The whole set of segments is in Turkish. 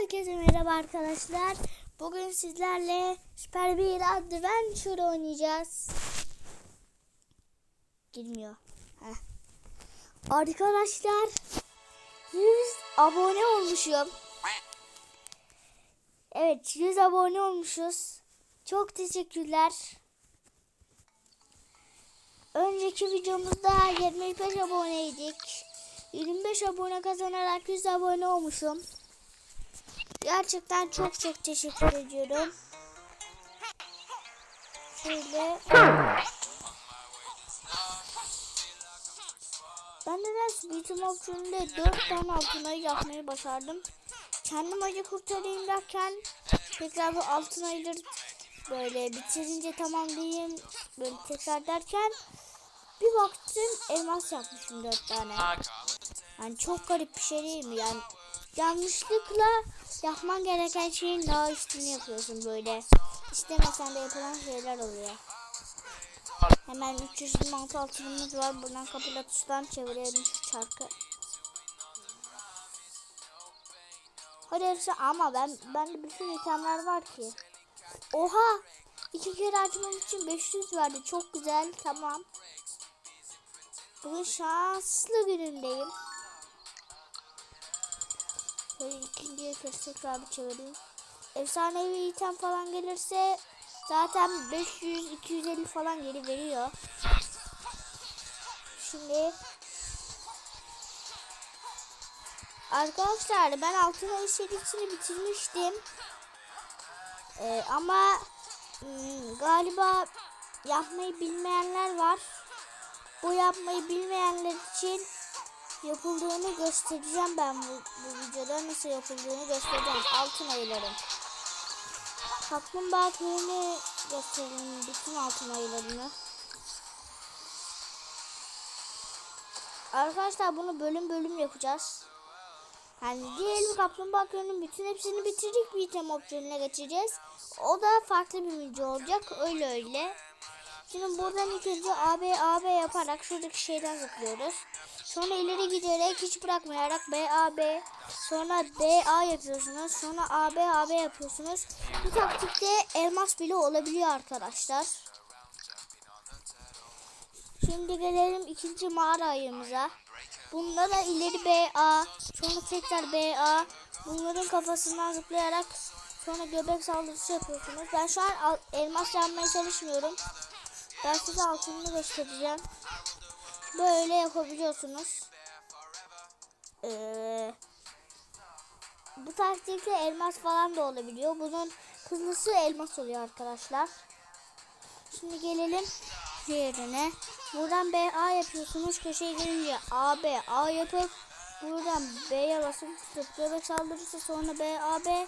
Herkese merhaba arkadaşlar. Bugün sizlerle Super bir Adventure oynayacağız. Girmiyor. Heh. Arkadaşlar 100 abone olmuşum. Evet 100 abone olmuşuz. Çok teşekkürler. Önceki videomuzda 25 aboneydik. 25 abone kazanarak 100 abone olmuşum. Gerçekten çok çok teşekkür ediyorum. Şöyle. Ben nedense bütün opsiyonunda 4 tane altınayı yapmayı başardım. Kendim acı kurtarayım derken tekrar bu altın ayları böyle bitirince tamam diyeyim böyle tekrar derken bir baktım elmas yapmışım 4 tane. Yani çok garip bir şey değil mi? Yani yanlışlıkla yapman gereken şeyin daha üstünü yapıyorsun böyle. İstemesen de yapılan şeyler oluyor. Hemen 326 altınımız var. Buradan kapıda tuştan çevirelim şu çarkı. Hadi hepsi ama ben bende bütün itemler var ki. Oha! iki kere açmam için 500 verdi. Çok güzel. Tamam. Bugün şanslı günündeyim. Böyle ikinciye kez tekrar bir çevireyim. Efsanevi item falan gelirse zaten 500-250 falan geri veriyor. Şimdi Arkadaşlar ben altın ayı serisini bitirmiştim. Ee, ama ım, galiba yapmayı bilmeyenler var. Bu yapmayı bilmeyenler için yapıldığını göstereceğim ben bu, bu videoda. Nasıl yapıldığını göstereceğim. Altın ayıların kaplumbağa köyünü gösterelim bütün altın ayılarını. Arkadaşlar bunu bölüm bölüm yapacağız. Yani diyelim kaplumbağa köyünün bütün hepsini bitirdik. Bir item opsiyonuna geçeceğiz. O da farklı bir video olacak. Öyle öyle Şimdi buradan ilk önce AB AB yaparak şuradaki şeyden zıplıyoruz. Sonra ileri giderek hiç bırakmayarak BAB sonra DA yapıyorsunuz. Sonra AB AB yapıyorsunuz. Bu taktikte elmas bile olabiliyor arkadaşlar. Şimdi gelelim ikinci mağara ayımıza. Bunda da ileri BA sonra tekrar BA bunların kafasından zıplayarak sonra göbek saldırısı yapıyorsunuz. Ben şu an elmas yapmaya çalışmıyorum. Ben size altını göstereceğim. Böyle yapabiliyorsunuz. Ee, bu taktikte elmas falan da olabiliyor. Bunun hızlısı elmas oluyor arkadaşlar. Şimdi gelelim yerine. Buradan BA yapıyorsunuz. Köşeye gelince AB A yapıp buradan B'ye basıp tutup göbek saldırırsa sonra BAB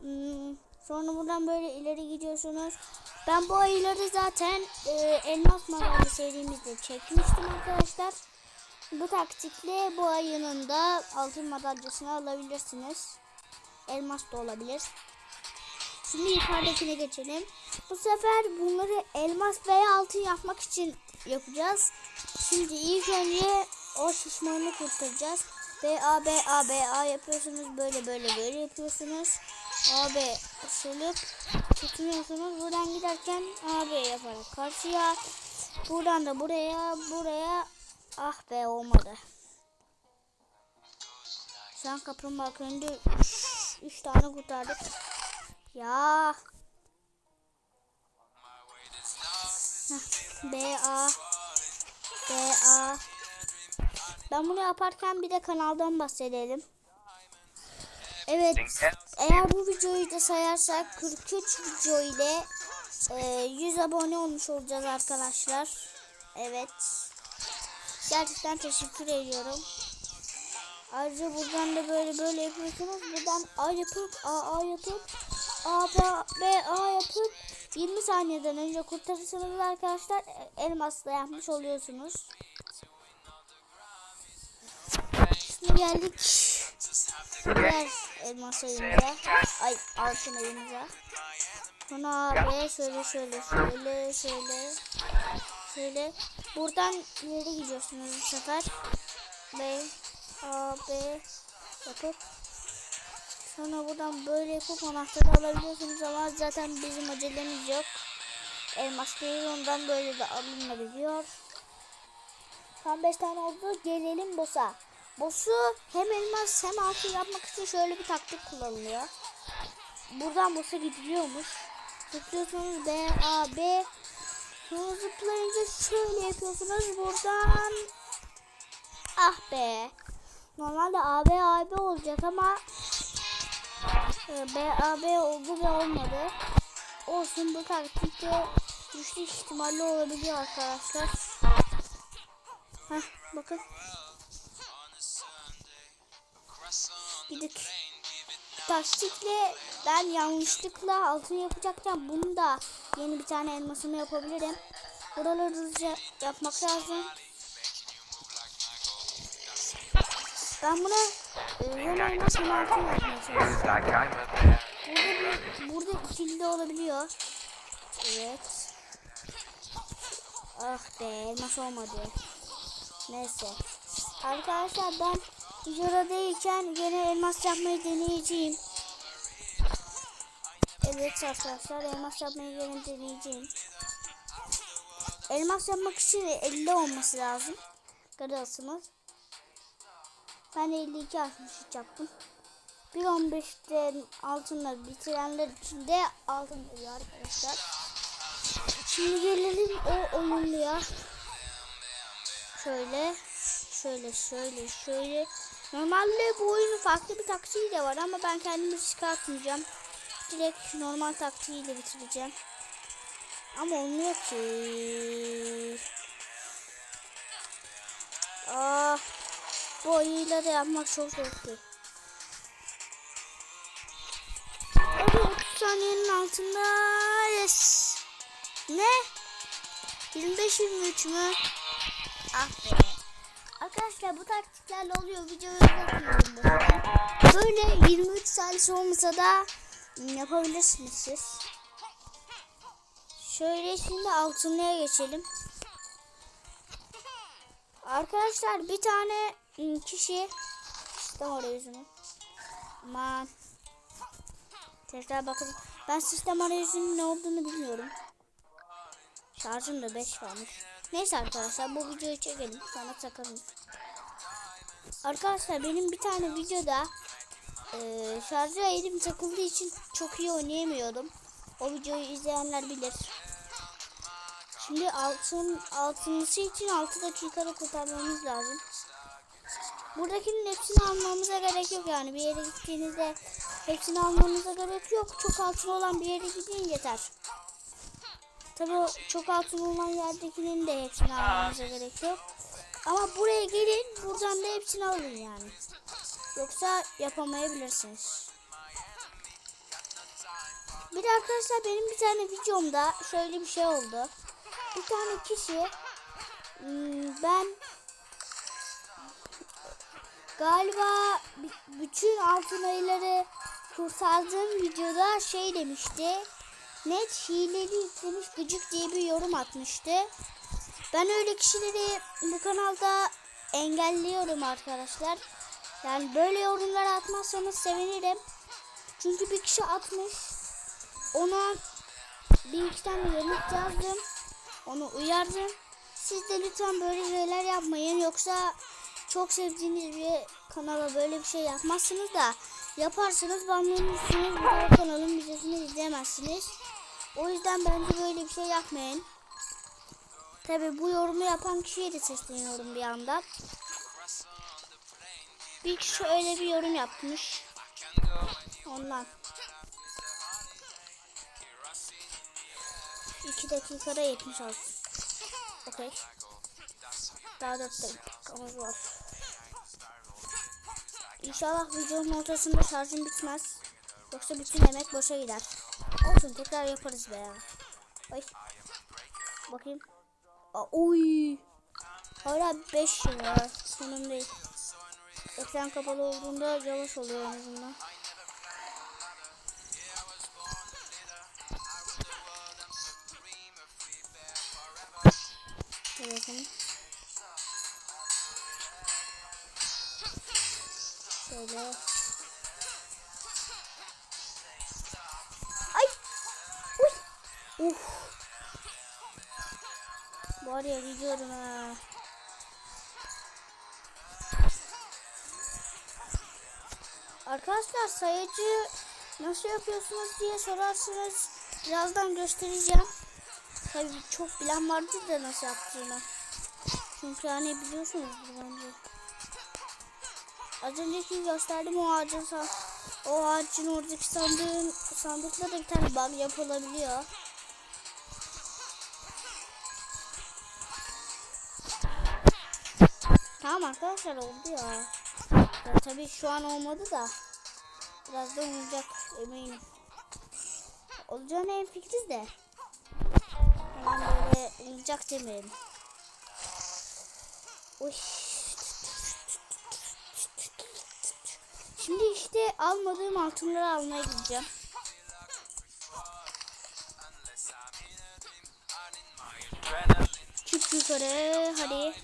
hmm, sonra buradan böyle ileri gidiyorsunuz. Ben bu ayıları zaten e, elmas madalya serimizde çekmiştim arkadaşlar. Bu taktikle bu ayının da altın madalyasını alabilirsiniz. Elmas da olabilir. Şimdi yukarıdakine geçelim. Bu sefer bunları elmas veya altın yapmak için yapacağız. Şimdi ilk önce o şişmanı kurtaracağız. B A B A B A yapıyorsunuz. Böyle böyle böyle yapıyorsunuz. AB ısılıp tutuyorsunuz. Buradan giderken AB yaparak karşıya. Buradan da buraya buraya. Ah be olmadı. Şu an kaplumbağa köyünde 3 tane kurtardık. Ya. Heh, B A B A Ben bunu yaparken bir de kanaldan bahsedelim. Evet. Eğer bu videoyu da sayarsak 43 video ile e, 100 abone olmuş olacağız arkadaşlar. Evet. Gerçekten teşekkür ediyorum. Ayrıca buradan da böyle böyle yapıyorsunuz. Buradan A yapıp A A yapıp A B, A yapıp 20 saniyeden önce kurtarırsanız arkadaşlar e, elmasla yapmış oluyorsunuz. Şimdi geldik diğer elmas ayımıza. Ay altın ayımıza. Sonra B şöyle şöyle şöyle şöyle şöyle buradan ileri gidiyorsunuz bu sefer. B A B yapıp Sonra buradan böyle yapıp anahtarı alabiliyorsunuz ama zaten bizim acelemiz yok. Elmas değil ondan böyle de alınabiliyor. Tam 5 tane oldu. Gelelim boss'a. Boss'u hem elmas hem altın yapmak için şöyle bir taktik kullanılıyor. Buradan boss'a gidiliyormuş. Zıplıyorsunuz B, A, B. Sonra zıplayınca şöyle yapıyorsunuz. Buradan ah be. Normalde A, B, A, B olacak ama e, B, A, B oldu ve olmadı. Olsun bu taktikte düşük ihtimalle olabiliyor arkadaşlar. Heh, bakın. Gidik. Taktikle ben yanlışlıkla altın yapacakken bunu da yeni bir tane elmasımı yapabilirim. Buraları hızlıca yapmak lazım. Ben buna hem elmas hem altın yapmaya çalışıyorum. Burada, burada ikili de olabiliyor. Evet. Ah be elmas olmadı. Neyse. Arkadaşlar ben değilken gene elmas yapmayı deneyeceğim. Evet arkadaşlar elmas yapmayı gene deneyeceğim. Elmas yapmak için 50 olması lazım. Görüyorsunuz. Ben 52 63 yaptım. 1.15'te altınla bitirenler için de altın veriyor arkadaşlar. Şimdi gelelim o oyunluya. Şöyle, şöyle, şöyle, şöyle. Normalde bu oyunun farklı bir taktiği de var ama ben kendimi riske atmayacağım. Direkt normal taktiğiyle bitireceğim. Ama olmuyor ki. Ah, bu oyuyla da yapmak çok zor. Hadi 30 saniyenin altında. Yes. Ne? 25-23 mü? Ah be. Arkadaşlar bu taktiklerle oluyor. Videoyu sefer. Böyle 23 saniye olmasa da yapabilirsiniz siz. Şöyle şimdi altınlığa geçelim. Arkadaşlar bir tane hmm, kişi işte oraya yüzünü. Aman. Tekrar bakalım. Ben sistem arayüzünün ne olduğunu bilmiyorum. Şarjım da 5 kalmış. Neyse arkadaşlar bu videoyu çekelim. Sonra takalım. Arkadaşlar benim bir tane videoda e, şarjı elim takıldığı için çok iyi oynayamıyordum. O videoyu izleyenler bilir. Şimdi altın altınlısı için 6 dakikada kurtarmamız lazım. Buradakinin hepsini almamıza gerek yok yani bir yere gittiğinizde hepsini almamıza gerek yok. Çok altın olan bir yere gidin yeter. Tabi çok altın olan yerdekinin de hepsini almamıza gerek yok. Ama buraya gelin buradan da hepsini alın yani. Yoksa yapamayabilirsiniz. Bir de arkadaşlar benim bir tane videomda şöyle bir şey oldu. Bir tane kişi hmm, ben galiba bütün altın ayıları kurtardığım videoda şey demişti. Net hileli yüklemiş gıcık diye bir yorum atmıştı. Ben öyle kişileri bu kanalda engelliyorum arkadaşlar. Yani böyle yorumlar atmazsanız sevinirim. Çünkü bir kişi atmış. Ona bir iki tane yanıt yazdım. Onu uyardım. Siz de lütfen böyle şeyler yapmayın. Yoksa çok sevdiğiniz bir kanala böyle bir şey yapmazsınız da yaparsanız banlanırsınız. Bir daha kanalın videosunu izleyemezsiniz. O yüzden bence böyle bir şey yapmayın. Tabi bu yorumu yapan kişiye de sesleniyorum bir yandan. Bir kişi öyle bir yorum yapmış. Ondan. 2 dakikada 76. Okey. Daha 4 dakikamız var. İnşallah videonun ortasında şarjım bitmez. Yoksa bütün emek boşa gider. Olsun tekrar yaparız be ya. Ay. Bakayım. Oy. Hala 5 yıl var. Sonun değil. Ekran kapalı olduğunda yavaş oluyor en azından. Ay. Uy. Uf. Var ya gidiyorum ha. Arkadaşlar sayacı nasıl yapıyorsunuz diye sorarsanız birazdan göstereceğim. Tabii çok bilen vardı da nasıl yaptığını. Çünkü hani biliyorsunuz bence. Az önceki gösterdim o ağacın o ağacın oradaki sandığın sandıkla da bir tane bug yapılabiliyor. Tamam arkadaşlar oldu ya. Ya tabii şu an olmadı da. Birazdan olacak eminim. Olacağına en fikriz de. Hemen böyle olacak demeyelim. Uy. İşte almadığım altınları almaya gideceğim. Çık yukarı hadi.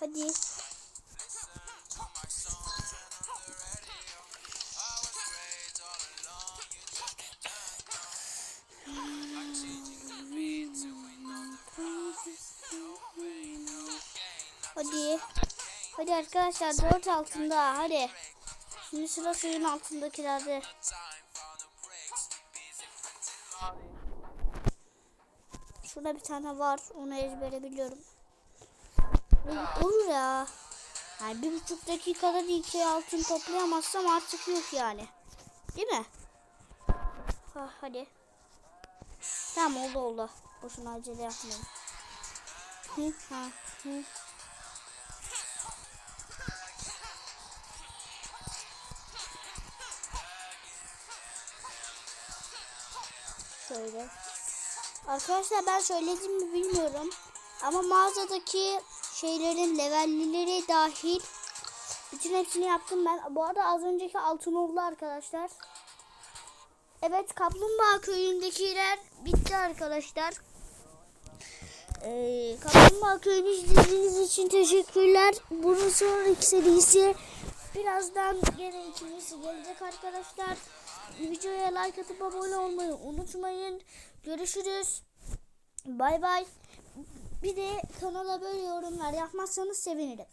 Hadi. Arkadaşlar dört altında hadi. Şimdi sıra suyun altındakilerde. Şurada bir tane var. Onu ezbere biliyorum. Olur, ya. Yani bir buçuk dakikada da iki altın toplayamazsam artık yok yani. Değil mi? Ha, hadi. Tamam oldu oldu. Boşuna acele yapmayın. Hı, ha, hı. Şöyle. Arkadaşlar ben söyledim mi bilmiyorum. Ama mağazadaki şeylerin levellileri dahil bütün hepsini yaptım ben. Bu arada az önceki altın oldu arkadaşlar. Evet Kaplumbağa köyündekiler bitti arkadaşlar. Ee, Kaplumbağa köyünü izlediğiniz için teşekkürler. Bunun sonraki serisi birazdan gene ikincisi gelecek arkadaşlar. Videoya like atıp abone olmayı unutmayın. Görüşürüz. Bay bay. Bir de kanala böyle yorumlar yapmazsanız sevinirim.